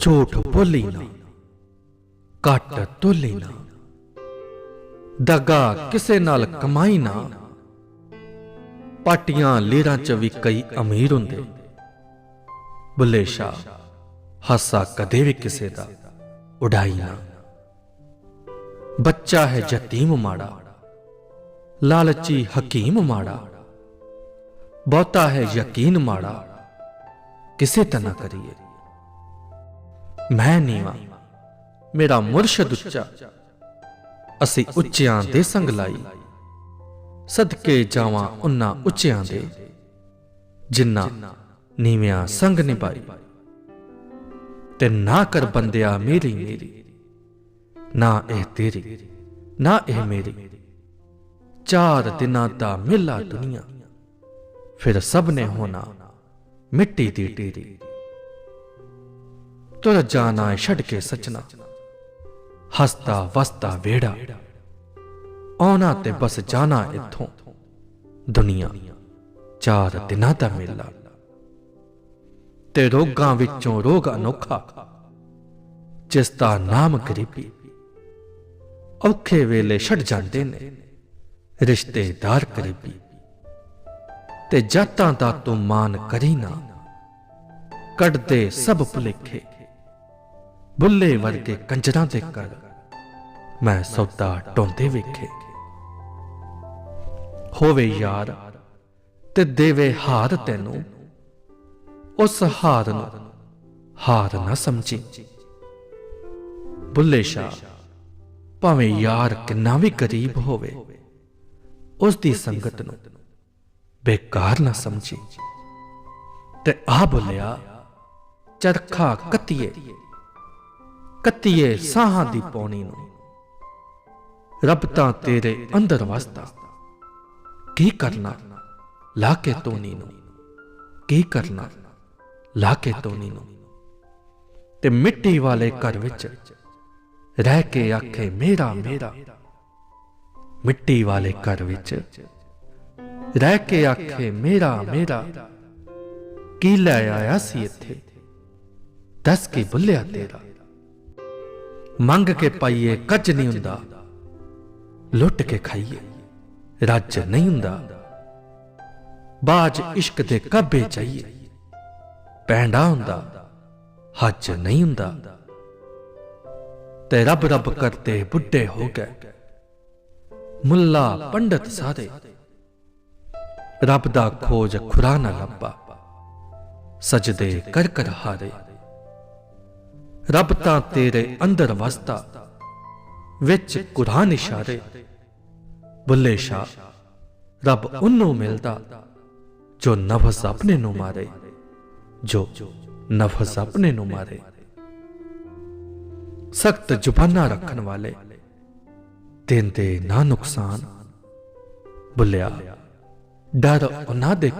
ਝੂਠ ਬੋਲੀ ਨਾ ਕੱਟ ਤੋਲੀ ਨਾ। ਦਗਾ ਕਿਸੇ ਨਾਲ ਕਮਾਈ ਨਾ। ਪਾਟੀਆਂ ਲੀਰਾਂ ਚ ਵੀ ਕਈ ਅਮੀਰ ਹੁੰਦੇ। ਬੁੱਲੇ ਸ਼ਾਹ ਹਾਸਾ ਕਦੇ ਵੀ ਕਿਸੇ ਦਾ ਉਡਾਈ ਨਾ। ਬੱਚਾ ਹੈ ਯਤੀਮ ਮਾੜਾ, ਲਾਲਚੀ ਹਕੀਮ ਮਾੜਾ। ਬਹੁਤਾ ਹੈ ਯਕੀਨ ਮਾੜਾ, ਕਿਸੇ ਤੇ ਕਰੀਏ। ਮੈਂ ਨੀਵਾ। ਮੇਰਾ ਮੁਰਸ਼ਦ ਉੱਚਾ। ਅਸੀਂ ਉੱਚਿਆਂ ਦੇ ਸੰਗ ਲਾਈ। ਸਦਕੇ ਜਾਵਾਂ ਉਨ੍ਹਾਂ ਉੱਚਿਆਂ ਦੇ, ਜਿਨ੍ਹਾਂ ਨੀਵਿਆਂ ਸੰਗ ਨਿਭਾਈ। ਤੇ ਨਾ ਕਰ ਬੰਦਿਆ ਮੇਰੀ ਮੇਰੀ, ਨਾ ਇਹ ਤੇਰੀ, ਨਾ ਇਹ ਮੇਰੀ। ਚਾਰ ਦਿਨਾਂ ਦਾ ਮੇਲਾ ਦੁਨੀਆ, ਫਿਰ ਸਭ ਨੇ ਹੋਣਾ ਮਿੱਟੀ ਦੀ ਟੇਰੀ ਤੁਰ ਜਾਣਾ ਛੱਡ ਕੇ ਸਚਨਾ ਹਸਤਾ ਵਸਤਾ ਵੇੜਾ ਆਉਣਾ ਤੇ ਬਸ ਜਾਣਾ ਇੱਥੋਂ। ਦੁਨੀਆ, ਚਾਰ ਦਿਨਾਂ ਦਾ ਮੇਲਾ। ਤੇ ਰੋਗਾਂ ਵਿੱਚੋਂ ਰੋਗ ਅਨੋਖਾ। ਜਿਸ ਦਾ ਨਾਮ ਗਰੀਬੀ। ਔਖੇ ਵੇਲੇ ਛੱਡ ਜਾਂਦੇ ਨੇ। ਰਿਸ਼ਤੇਦਾਰ ਕਰੀਬੀ ਤੇ ਜਾਤਾਂ ਦਾ ਤੂੰ ਮਾਨ ਕਰੀ ਨਾ। ਕੱਢਦੇ ਸਭ ਭੁਲੇਖੇ। ਬੁੱਲੇ ਵਰਗੇ ਕੰਜਰਾਂ ਦੇ ਕਰ ਮੈਂ ਸੌਦਾ ਟੋਂਦੇ ਵੇਖੇ। ਹੋਵੇ ਯਾਰ ਤੇ ਦੇਵੇ ਹਾਰ ਤੈਨੂੰ, ਉਸ ਹਾਰ ਨੂੰ ਹਾਰ ਨਾ ਸਮਝੀ। ਬੁੱਲੇ ਸ਼ਾਹ, ਭਾਵੇਂ ਯਾਰ ਕਿੰਨਾ ਵੀ ਗਰੀਬ ਹੋਵੇ, ਉਸ ਦੀ ਸੰਗਤ ਨੂੰ ਬੇਕਾਰ ਨਾ ਸਮਝੀ। ਤੇ ਆ ਬੁੱਲਿਆ, ਚਰਖਾ ਕੱਤੀਏ। ਕੱਤੀਏ ਸਾਹਾਂ ਦੀ ਪੌਣੀ ਨੂੰ। ਰੱਬ ਤਾਂ ਤੇਰੇ ਅੰਦਰ ਵਸਦਾ। ਕੀ ਕਰਨਾ? ਲਾ ਕੇ ਤੋਨੀ ਨੂੰ। ਕੀ ਕਰਨਾ? ਲਾ ਕੇ ਤੋਨੀ ਨੂੰ। ਤੇ ਮਿੱਟੀ ਵਾਲੇ ਘਰ ਵਿੱਚ ਰਹਿ ਕੇ ਆਖੇ, ਮੇਰਾ ਮੇਰਾ। ਮਿੱਟੀ ਵਾਲੇ ਘਰ ਵਿੱਚ ਰਹਿ ਕੇ ਆਖੇ, ਮੇਰਾ ਮੇਰਾ। ਕੀ ਲੈ ਆਇਆ ਸੀ ਇੱਥੇ? ਦੱਸ ਕੇ ਬੁੱਲਿਆ ਤੇਰਾ। ਮੰਗ ਕੇ ਪਾਈਏ ਕੱਜ ਨਹੀਂ ਹੁੰਦਾ। ਲੁੱਟ ਕੇ ਖਾਈਏ, ਰੱਜ ਨਹੀਂ ਹੁੰਦਾ। ਬਾਜ ਇਸ਼ਕ ਦੇ ਕਾਬੇ ਚਾਹੀਏ ਪੈਂਡਾ ਹੁੰਦਾ, ਹੱਜ ਨਹੀਂ ਹੁੰਦਾ। ਤੇ ਰੱਬ ਰੱਬ ਕਰਤੇ ਬੁੱਢੇ ਹੋ ਗਏ। ਮੁੱਲਾ ਪੰਡਤ ਸਾਰੇ। ਰੱਬ ਦਾ ਖੋਜ ਖੁਰਾ ਨਾ ਲੱਭਾ। ਸਜਦੇ ਕਰ ਕਰ ਹਾਰੇ। ਰੱਬ ਤਾਂ ਤੇਰੇ ਅੰਦਰ ਵਸਦਾ, ਵਿੱਚ ਕੁਰਾਨ ਇਸ਼ਾਰੇ। ਬੁੱਲੇ ਸ਼ਾਹ, ਰੱਬ ਉਹਨੂੰ ਮਿਲਦਾ, ਜੋ ਨਫਸ ਆਪਣੇ ਨੂੰ ਮਾਰੇ, ਜੋ ਨਫਸ ਆਪਣੇ ਨੂੰ ਮਾਰੇ। ਸਖਤ ਜ਼ੁਬਾਨਾਂ ਰੱਖਣ ਵਾਲੇ ਦਿੰਦੇ ਨਾ ਨੁਕਸਾਨ। ਬੁੱਲਿਆ, ਡਰ ਉਹਨਾਂ ਦੇ